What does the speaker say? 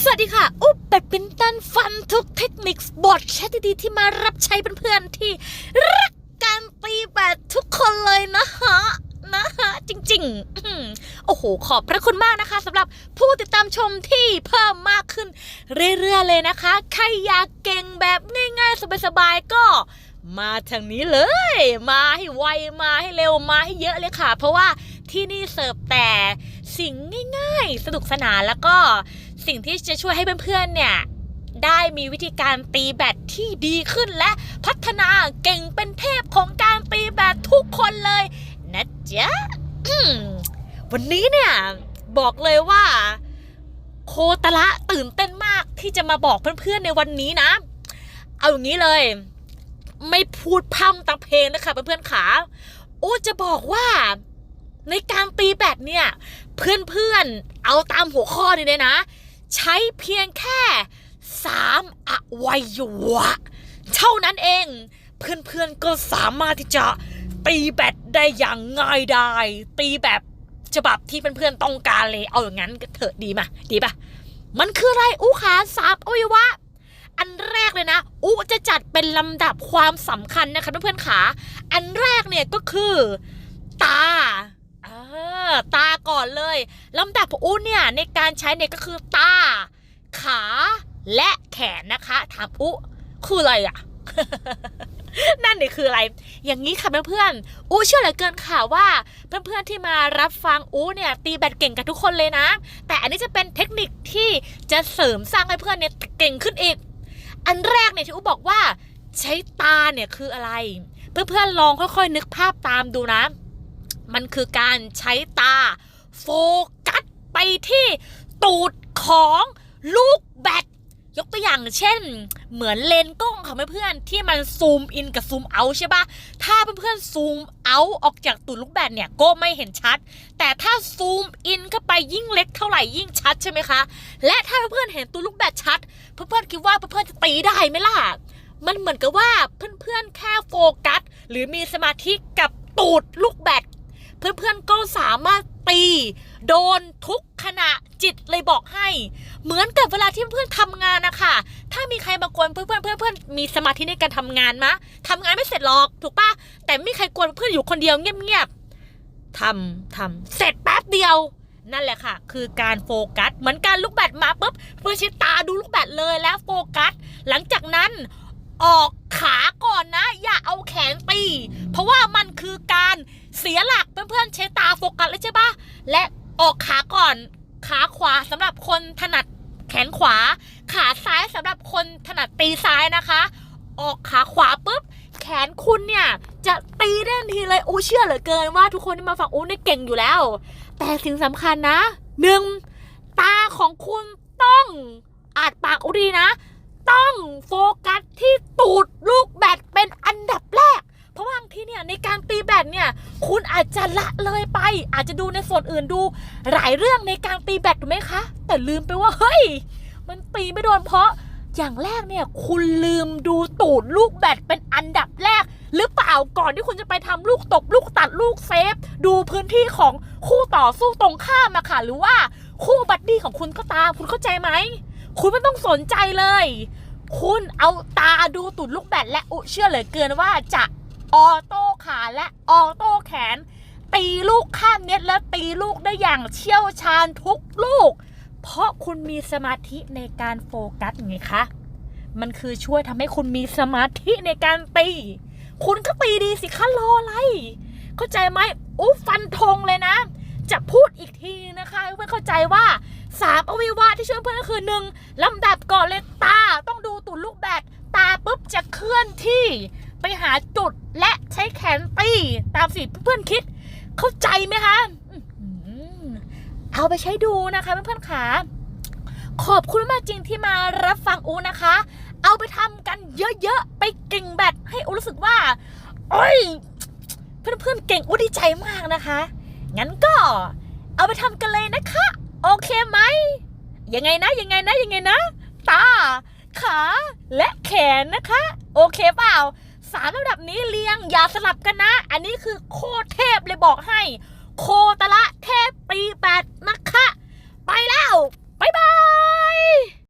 สวัสดีค่ะ อุ๊บแบดมินตันฟันทุกเทคนิคบอร์ดแชทดีๆที่มารับใช้เพื่อนๆที่ รักการตีแบดทุกคนเลยนะฮะนะฮะจริงๆ โอ้โห ขอบพระคุณมากนะคะสำหรับผู้ติดตามชมที่เพิ่มมากขึ้น เรื่อยๆเลยนะคะ ใครอยากเก่งแบบง่ายๆ สบายๆ ก็มาทางนี้เลย มาให้ไวมาให้เร็วมาให้เยอะเลยค่ะ เพราะว่าที่นี่เสิร์ฟแต่สิ่งง่ายๆ สนุกสนานแล้วก็ สิ่งที่จะช่วยให้เพื่อนๆเนี่ยได้มีวิธีการตีแบดที่ดีขึ้นและพัฒนาเก่งเป็นเทพของการตีแบดทุกคนเลยนะจ๊ะวันนี้เนี่ยบอกเลยว่า โคตระตื่นเต้นมากที่จะมาบอกเพื่อนๆในวันนี้นะ เอาอย่างนี้เลย ไม่พูดพร่ำตังเพลงนะคะเพื่อนๆขาโอ้จะบอกว่า ในการตีแบดเนี่ย เพื่อนๆเอาตามหัวข้อนี้เลยนะ ใช้เพียงแค่สามอวัยวะ เท่านั้นเอง เพื่อนๆก็สามารถที่จะตีแบดได้อย่างง่ายดายตีแบบฉบับที่เพื่อนๆต้องการเลยเอาอย่างนั้นก็เถอะดีมาดีปะมันคืออะไรอู้ขาสามอวัยวะ อันแรกเลยนะอุจะจัดเป็นลำดับความสำคัญนะคะเพื่อนๆขา อันแรกเนี่ยก็คือ ตาอตาก่อนเลยลำดับอุเนี่ยในการใช้เนี่ยก็คือตา ขาและแขนนะคะถามอุคืออะไรอะนั่นนี่คืออะไร อย่างนี้ค่ะเพื่อนๆอุเชื่อเหลือเกินค่ะว่า เพื่อนๆที่มารับฟังอุเนี่ย ตีแบดเก่งกันทุกคนเลยนะ แต่อันนี้จะเป็นเทคนิคที่จะเสริมสร้างให้เพื่อนเนี่ยเก่งขึ้นอีก อันแรกเนี่ยที่อุบอกว่า ใช้ตาเนี่ยคืออะไร เพื่อนๆลองค่อยๆนึกภาพตามดูนะ มันคือการใช้ตา โฟกัสไปที่ตูดของ ลูกแบตยกตัวอย่างเช่น เหมือนเลนส์กล้องค่ะเพื่อนๆที่มันซูมอินกับซูมเอาใช่ปะถ้าเพื่อนๆซูมเอาออกจากตูดลูกแบตเนี่ยก็ไม่เห็นชัด แต่ถ้าซูมอินเข้าไปยิ่งเล็กเท่าไหร่ยิ่งชัดใช่ไหมคะ และถ้าเพื่อนๆเห็นตัวลูกแบตชัด เพื่อนๆคิดว่าเพื่อนๆจะตีได้ไหมล่ะ มันเหมือนกับว่าเพื่อนๆแค่โฟกัส หรือมีสมาธิกับตูดลูกแบตเพื่อนๆก็สามารถตี โดนทุกขณะจิตเลยบอกให้ เหมือนกับเวลาที่เพื่อนๆทำงานนะคะถ้ามีใครมากวนเพื่อนๆเพื่อนๆมีสมาธิในการทำงานมะทำงานไม่เสร็จหรอกถูกปะแต่ไม่มีใครกวนเพื่อนอยู่คนเดียวเงียบๆทำทำเสร็จแป๊บเดียวนั่นแหละค่ะ คือการโฟกัส เหมือนการลูกแบตมาปุ๊บเพื่อนใช้ตาดูลูกแบตเลยแล้วโฟกัส หลังจากนั้นออกขาก่อนนะ อย่าเอาแขนตี เพราะว่ามันคือการเสียหลักเพื่อนๆใช้ตาโฟกัสเลยใช่ปะและ ออกขาก่อน ขาขวาสำหรับคนถนัดแขนขวา ขาซ้ายสำหรับคนถนัดตีซ้ายนะคะ ออกขาขวาปุ๊บแขนคุณเนี่ยจะตีได้ทันทีเลยอู้เชื่อเหลือเกินว่าทุกคนที่มาฟังอู้เนี่ยเก่งอยู่แล้ว แต่สิ่งสำคัญนะหนึ่งตาของคุณต้องอาจปากอู้ดีนะ ต้องโฟกัสที่ตูดลูกแบตเป็นอันดับแรก เพราะบางทีเนี่ยในการตีแบตเนี่ย คุณ อาจจะละเลยไป อาจจะดูในส่วนอื่นดู หลายเรื่องในการตีแบตถูกไหมคะ แต่ลืมไปว่าเฮ้ย มันตีไม่โดนเพราะอย่างแรกเนี่ยคุณลืมดูตูดลูกแบตเป็นอันดับแรก หรือเปล่าก่อนที่คุณจะไปทำลูกตบลูกตัดลูกเซฟ ดูพื้นที่ของคู่ต่อสู้ตรงข้ามมาค่ะ หรือว่าคู่บัดดี้ของคุณก็ตามคุณเข้าใจไหม คุณไม่ต้องสนใจเลย คุณเอาตาดูตุดลูกแบตและอุเชื่อเหลือเกินว่าจะออโต้ขาและออโต้แขน ตีลูกข้ามเน็ตและตีลูกได้อย่างเชี่ยวชาญทุกลูก เพราะคุณมีสมาธิในการโฟกัสไงคะ มันคือช่วยทำให้คุณมีสมาธิในการตี คุณก็ตีดีสิคะรออะไร เข้าใจไหมอู้ฟันธงเลยนะ จะพูดอีกทีนะคะเพื่อนเข้าใจว่าสามอวัยวะที่ช่วยเพื่อนก็คือหนึ่งลำดับก่อนเลยตาต้องดูตุดลูกแบตตาปุ๊บจะเคลื่อนที่ไปหาจุดและใช้แขนตีตามสิเพื่อนคิด เข้าใจไหมคะอื้อหือเอาไปใช้ดูนะคะเพื่อนๆขาขอบคุณมากจริงที่มารับฟังอูนะคะ เอาไปทำกันเยอะๆ ไปเก่งแบตให้อูรู้สึกว่า โอ้ย เพื่อนๆเก่งอูดีใจมากนะคะ งั้นก็เอาไปทำกันเลยนะคะ โอเคไหม ยังไงนะ ยังไงนะ ยังไงนะ ตา ขา และแขนนะคะ โอเคเปล่า สามระดับนี้เรียงอย่าสลับกันนะ อันนี้คือโคตรเทพเลยบอกให้ โคตรละเทพปีแปดนะคะ ไปแล้ว บ๊ายบาย